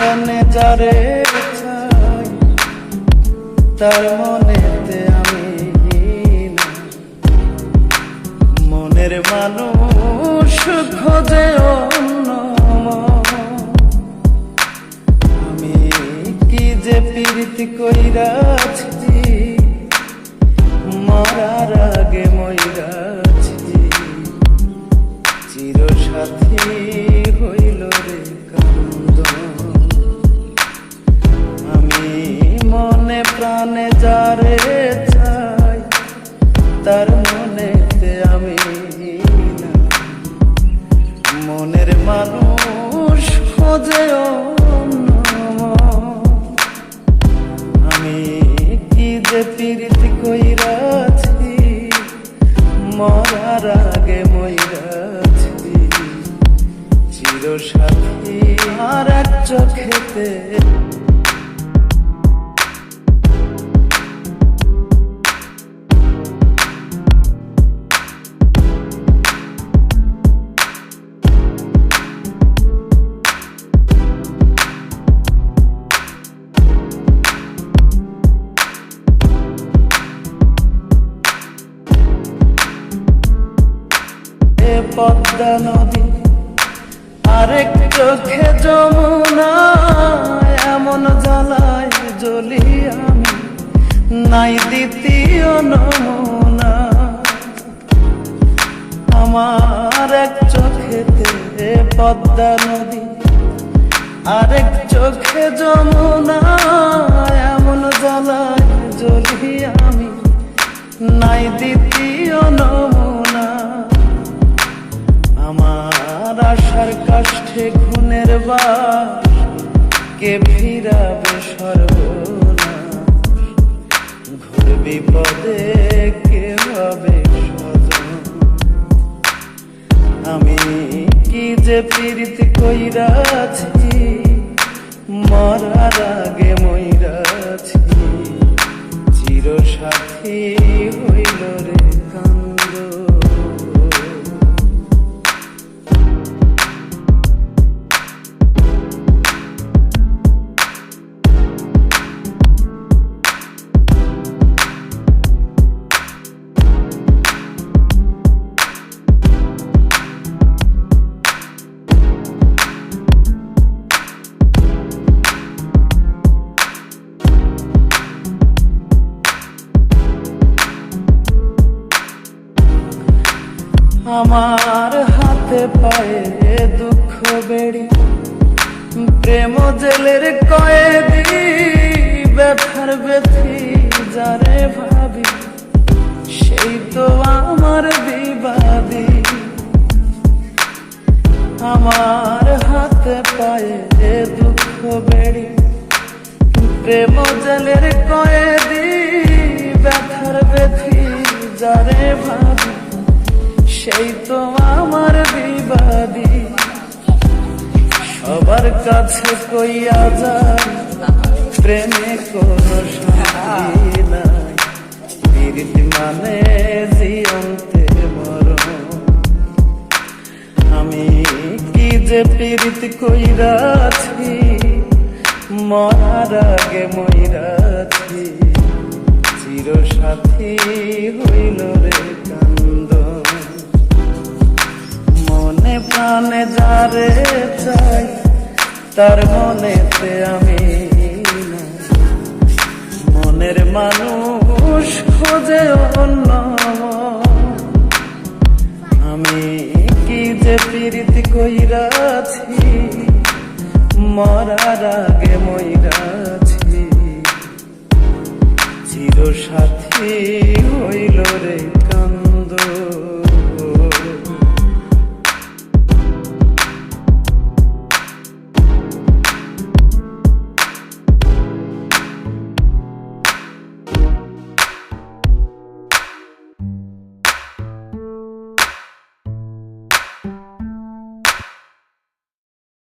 যারে চাই, তার মনেতে আমি মনের মানুষ খোঁজে অন্য। আমি কি যে প্রীতি কইরাছি মরার আগে মইরাছি চির সাথী হইল রে চোখেতে। পদ্মা নদী আরেক চোখে যমুনা, এমন জ্বালায় জ্বলি আমি। নাই দ্বিতীয় নমুনা। আমার এক চোখেতে পদ্মা নদী, আরেক চোখে যমুনা, এমন জ্বালায় জ্বলি আমি। নাই দ্বিতীয় নমুনা। আশার কাষ্ঠে খুনের বাস। কে ফিরাবে সর্বনাশ? ঘোর বিপদে কে হবে আমি কি যে পীড়িত কইরাছি মরার আগে মইরাছি চির সাথী হইল রে। আমার হাতে পায়ে দুঃখ বেড়ি। প্রেম জেলের কয়েদি, ব্যথার ব্যথি, যারে ভাবি, সেই তো আমার বিবাদী। আমার হাতে পায়ে দুঃখ বেড়ি। প্রেম জেলের কয়েদি, ব্যথার ব্যথি, যারে ভাবি সেই তো আমার বিবাদী। সবার কাছে কইয়া যায় প্রেমে কোনো শান্তি নাই। প্রীতি মানে জিয়ন্তে মরণ। আমি কি যে পীড়িত কইরাছি মরার আগে চির সাথী হইল রে কান্দন যেখানে যারে চাই, তার মনেতে আমি মনের মানুষ খোঁজে অন্য। আমি কি যে প্রীতি কইরাছি মরার আগে মইরাছি চির সাথী হইল রে